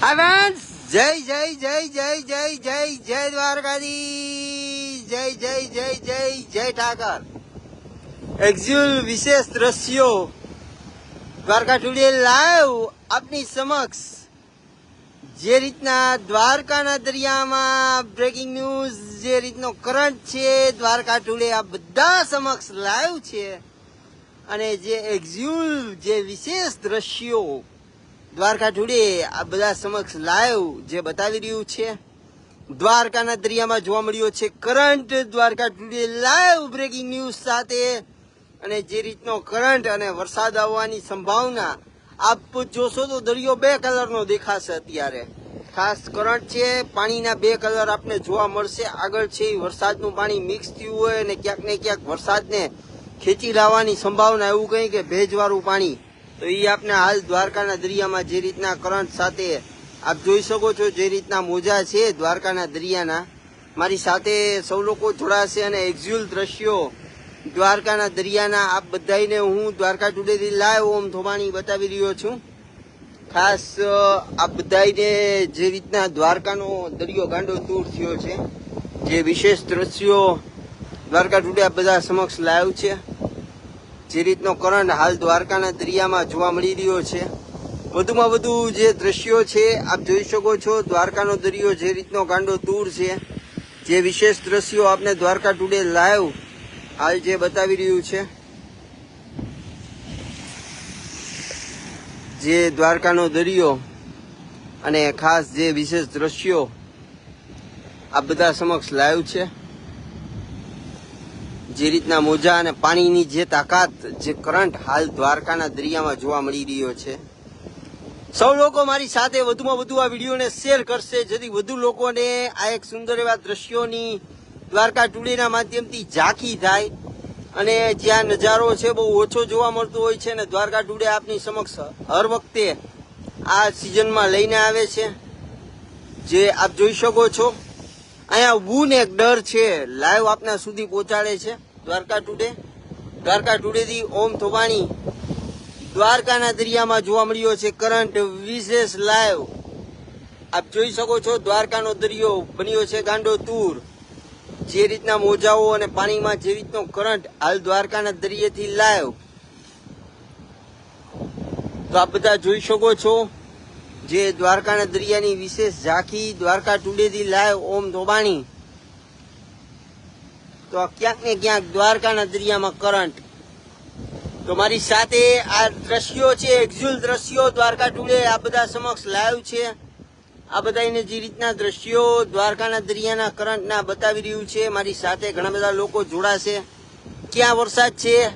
Friends જય જય જય જય જય જય જય દ્વારકાધી જય જય જય જય જય ઠાકર! એક્ઝ્યુલ વિશેષ દ્રશ્યો. દ્વારકા ટુડે લાઈવ આપની સમક્ષ. જે રીતના દ્વારકાના દરિયામાં બ્રેકિંગ ન્યૂઝ જે રીતનો કરંટ છે, દ્વારકા ટુડે આ બધા સમક્ષ લાઈવ છે. અને જે એક્ઝ્યુલ જે વિશેષ દ્રશ્યો દ્વારકા ટુડે આ બધા સમક્ષ લાઈવ જે બતાવી રહ્યું છે, દ્વારકાના દરિયામાં જોવા મળ્યો છે current Dwarka today live breaking news સાથે. અને જે રીતનો કરંટ અને વરસાદ આવવાની સંભાવના, આપ જોશો તો દરિયો બે કલરનો દેખાશે અત્યારે. ખાસ કરંટ છે, પાણીના બે કલર આપને જોવા મળશે. આગળ છે વરસાદનું પાણી મિક્સ થયું હોય અને ક્યાંક ને ક્યાંક વરસાદને ખેંચી લાવવાની સંભાવના એવું કંઈ કે ભેજવાળું પાણી. તો એ આપને હાલ દ્વારકાના દરિયામાં જે રીતના કરંટ સાથે, આપ જોઈ શકો છો જે રીતના મોજા છે દ્વારકાના દરિયાના. મારી સાથે સૌ લોકો જોડાશે અને એક્ઝ્યુઅલ દ્રશ્યો દ્વારકાના દરિયાના. આપ બધાને હું દ્વારકા ટુડેથી લાઈવ ઓમ થોબાણી બતાવી રહ્યો છું. ખાસ આપ બધાને જે રીતના દ્વારકાનો દરિયો ગાંડો દૂર થયો છે, જે વિશેષ દ્રશ્યો દ્વારકા ટુડે આપ બધા સમક્ષ લાવ્યું છે. જે રીતનો કરંટ હાલ દ્વારકાના દરિયામાં જોવા મળી રહ્યો છે. વધુમાં વધુ જે દ્રશ્યો છે, આપ જોઈ શકો છો, દ્વારકાનો દરિયો જે રીતનો ગાંડો દૂર છે. જે વિશેષ દ્રશ્યો આપને દ્વારકા ટુડે લાઈવ હાલ જે બતાવી રહ્યું છે. જે દ્વારકાનો દરિયો અને ખાસ જે વિશેષ દ્રશ્યો આ બધા સમક્ષ લાઈવ છે. જે રીતના મોજા અને પાણીની જે તાકાત, જે કરંટ હાલ દ્વારકાના દરિયામાં જોવા મળી રહ્યો છે. સૌ લોકો મારી સાથે વધુમાં વધુ આ વિડીયોને શેર કરશે. જેથી વધુ લોકોને આ એક સુંદર એવા દ્રશ્યોની દ્વારકા ટુડેના માધ્યમથી ઝાંખી થાય અને જ્યાં નજારો છે બહુ ઓછો જોવા મળતો હોય છે અને દ્વારકા ટુડે આપની સમક્ષ હર વખતે આ સિઝનમાં લઈને આવે છે. જે આપ જોઈ શકો છો. અહીંયા વૂન એક ડર છે. લાઈવ આપના સુધી પહોંચાડે છે. દ્વારકા ટુડે. દ્વારકા ટુડેથી ઓમ થોબાણી દ્વારકાના દરિયામાં જોવા મળ્યો છે કરંટ વિશેષ લાઈવ. આપ જોઈ શકો છો દ્વારકાનો દરિયો બન્યો છે ગાંડો તૂર. જે રીતના મોજાઓ અને પાણીમાં જે રીતનો કરંટ હાલ દ્વારકાના દરિયેથી લાઈવ. તો આપ બધા જોઈ શકો છો જે દ્વારકાના દરિયાની વિશેષ ઝાંખી દ્વારકા ટુડેથી લાઈવ ઓમ ધોબાણી. તો ક્યાંક ને ક્યાંક દ્વારકાના દરિયામાં કરંટ. તો મારી સાથે આ દ્રશ્યો છે એક્ઝ્યુઅલ દ્રશ્યો, દ્વારકા ટુડે આ બધા સમક્ષ લાઈવ છે. આ બધાને જે રીતના દ્રશ્યો દ્વારકાના દરિયાના કરંટના બતાવી રહ્યું છે, મારી સાથે ઘણા બધા લોકો જોડાશે. ક્યાં વરસાદ છે,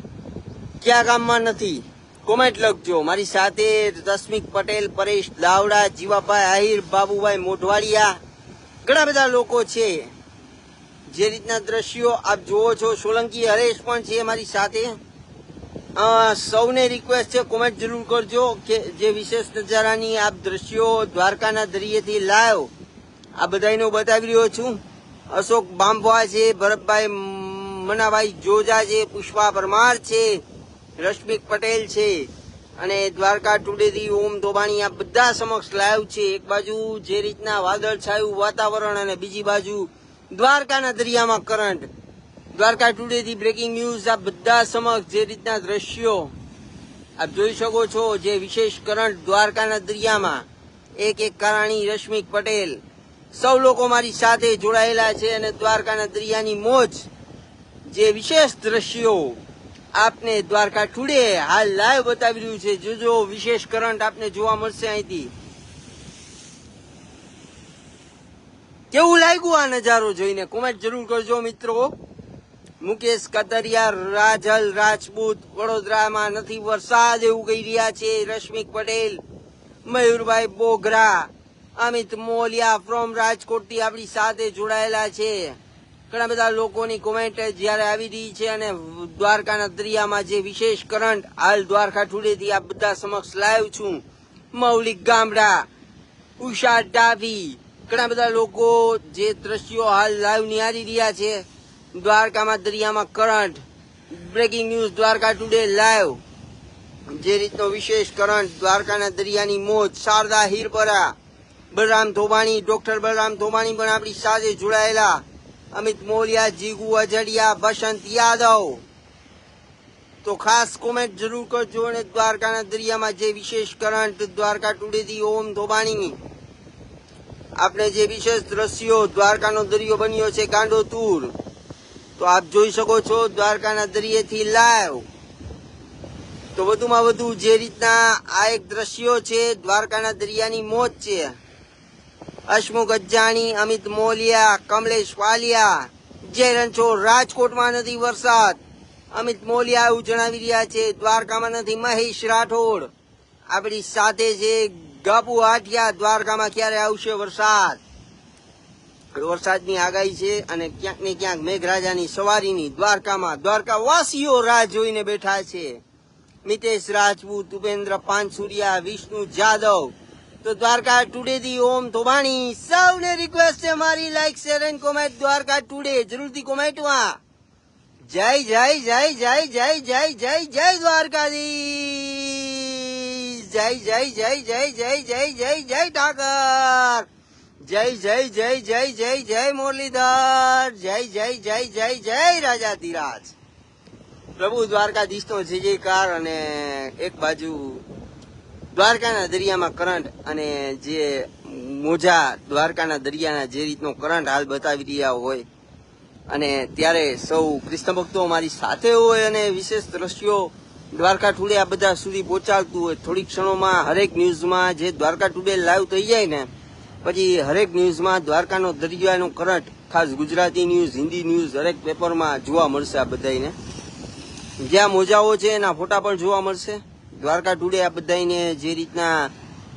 ક્યાં ગામમાં નથી? કોમેન્ટ લખજો. મારી સાથે રશ્મિક પટેલ, પરેશ દાવડા, જીવાભાઈ આહિર, બાબુભાઈ મોઢવાડિયા, ઘણા બધા લોકો છે. જે રીતના દ્રશ્યો આપ જુઓ છો, સોલંકી હરેશ પણ છે મારી સાથે. સૌને રિક્વેસ્ટ છે કોમેન્ટ જરૂર કરજો કે જે વિશેષ નજારાની આપ દ્રશ્યો દ્વારકાના દરિયેથી લાવ આ બધાનો બતાવી રહ્યો છું. અશોક બાંભવા છે, ભરતભાઈ મનાભાઈ જોજા છે, પુષ્પા પરમાર છે, રશ્મિક પટેલ છે અને દ્વારકા ટુડેથી ઓમ ધોબાણી આ બધા સમક્ષ લાઈવ છે. એક બાજુ જે રીતના વાદળ છાયું વાતાવરણ અને બીજી બાજુ દ્વારકાના દરિયામાં કરંટ દ્વારકા ટુડેથી બ્રેકિંગ ન્યૂઝ આ બધા સમક્ષ જે રીતના દ્રશ્યો આપ જોઈ શકો છો, જે વિશેષ કરંટ દ્વારકાના દરિયામાં. એક એક કારાણી રશ્મિક પટેલ. સૌ લોકો મારી સાથે જોડાયેલા છે અને દ્વારકાના દરિયાની મોજ. જે વિશેષ દ્રશ્યો આપને દ્વારકા ટુડે હાલ લાઈવ બતાવી રહ્યું છે. જોજો વિશેષ કરંટ આપને જોવા મળશે અહીંથી. કેવું લાગ્યું આ નજારો જોઈને? કોમેન્ટ જરૂર કરજો મિત્રો. મુકેશ કતરિયા રાજલ રાજપૂત, વડોદરામાં નથી વરસાદ એવું કહી રહ્યા છે રશ્મિક પટેલ, મયુરભાઈ બોગરા, અમિત મોલિયા ફ્રોમ રાજકોટથી આપણી સાથે જોડાયેલા છે. ઘણા બધા લોકોની કોમેન્ટ જ્યારે આવી રહી છે અને દ્વારકાના દરિયામાં જે વિશેષ કરંટ, હાલ દ્વારકા ટુડેથી આ બધા સમક્ષ લાવ્યું છું. મૌલિક ગામડા, ઉષા ડાભી ઘણા બધા લોકો જે દ્રશ્યો હાલ લાઈવ નિહાળી રહ્યા છે. દ્વારકામાં દરિયામાં current breaking news Dwarka today live જે રીતનો વિશેષ કરંટ દ્વારકાના દરિયાની મોજ, શારદા હીરપરા, બલરામ ધોબાણી ડોક્ટર બલરામ ધોબાણી પણ આપણી સાથે જોડાયેલા. અમિત મોલિયા, જીગુ અજડિયા, બસંત યાદવ. તો ખાસ કોમેન્ટ જરૂર કરજો અને દ્વારકાના દરિયામાં જે વિશેષ કરંટ દ્વારકા ટુડેથી ઓમ ધોબાણી આપણે જે વિશેષ દ્રશ્યો દ્વારકાનો દરિયો બન્યો છે કાંડો તૂર તો આપ જોઈ શકો છો દ્વારકાના દરિયેથી લાઈવ તો વધુમાં વધુ જે રીતના આ એક દ્રશ્યો છે, દ્વારકાના દરિયાની મોજ છે. હસમુખ અજાણી અમિત મોલિયા, કમલેશ વાલિયા, જય રણછોડ, રાજકોટમાં નથી વરસાદ. અમિત મોલિયા એવું જણાવી રહ્યા છે, દ્વારકામાં નથી, મહેશ રાઠોડ. આપણી સાથે છે ગાપુ આઠિયા દ્વારકામાં ક્યારે આવશે વરસાદ? વરસાદની આગાહી છે અને ક્યાંક ને ક્યાંક મેઘરાજાની સવારીની દ્વારકામાં દ્વારકા વાસીઓ રાહ જોઈને બેઠા છે. મિતેશ રાજપૂત, ઉપેન્દ્ર પાનસુરિયા, વિષ્ણુ જાદવ. તો દ્વારકા ટુડે દી ઓમ ધોબાણી. સૌને રિક્વેસ્ટ છે મારી like share and comment Dwarka today, જરૂરથી કોમેન્ટમાં જય જય જય જય જય જય જય જય દ્વારકાધીશ. જય જય જય જય જય જય જય જય ઠાકર જય જય જય જય જય જય મુરલીધર જય જય જય જય જય રાજાધિરાજ પ્રભુ દ્વારકાધીશનો જય જયકાર અને એક બાજુ દ્વારકાના દરિયામાં કરંટ અને જે મોજા દ્વારકાના દરિયાના જે રીતનો કરંટ હાલ બતાવી રહ્યા હોય અને ત્યારે સૌ કૃષ્ણ ભક્તો અમારી સાથે હોય અને વિશેષ દ્રશ્યો દ્વારકા ટુડે આ બધા સુધી પહોંચાડતું હોય. થોડી ક્ષણોમાં હરેક ન્યૂઝમાં જે દ્વારકા ટુડે લાઈવ થઈ જાય ને, પછી હરેક ન્યૂઝમાં દ્વારકાનો દરિયાનો કરંટ, ખાસ ગુજરાતી ન્યૂઝ, હિન્દી ન્યૂઝ, હરેક પેપરમાં જોવા મળશે આ બધાને જ્યાં મોજાઓ છે એના ફોટા પણ જોવા મળશે. દ્વારકા ટુડે આ બધાને જે રીતના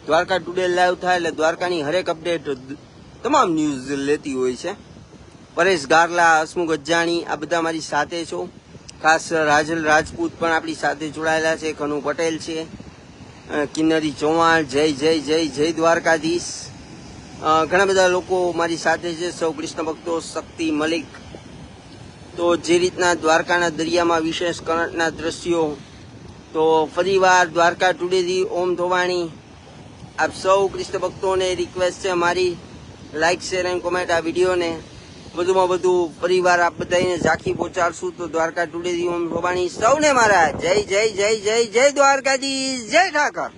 દ્વારકા ટુડે લાઈવ થાય એટલે દ્વારકાની હરેક અપડેટ તમામ ન્યૂઝ લેતી હોય છે. પરેશ ગારલા, હસમુખ અજાણી આ બધા મારી સાથે છો. ખાસ રાજલ રાજપૂત પણ આપણી સાથે જોડાયેલા છે કનુ પટેલ છે કિન્નરી ચૌહાણ, જય જય જય જય દ્વારકાધીશ. ઘણા બધા લોકો મારી સાથે છે, સૌ કૃષ્ણ ભક્તો, શક્તિ મલિક. તો જે રીતના દ્વારકાના દરિયામાં વિશેષ કરંટના દ્રશ્યો, તો ફરીવાર દ્વારકા ટુડેથી ઓમ ધોવાણી. આપ સૌ કૃષ્ણ ભક્તોને રિક્વેસ્ટ છે મારી લાઇક શેર એન્ડ કોમેન્ટ આ વિડીયોને. વધુમાં વધુ પરિવાર આપ બધાને ઝાંખી પહોંચાડશું તો દ્વારકા ટુડે ઓમ ધોવાણી સૌને મારા. જય જય જય જય જય દ્વારકાજી, જય ઠાકર.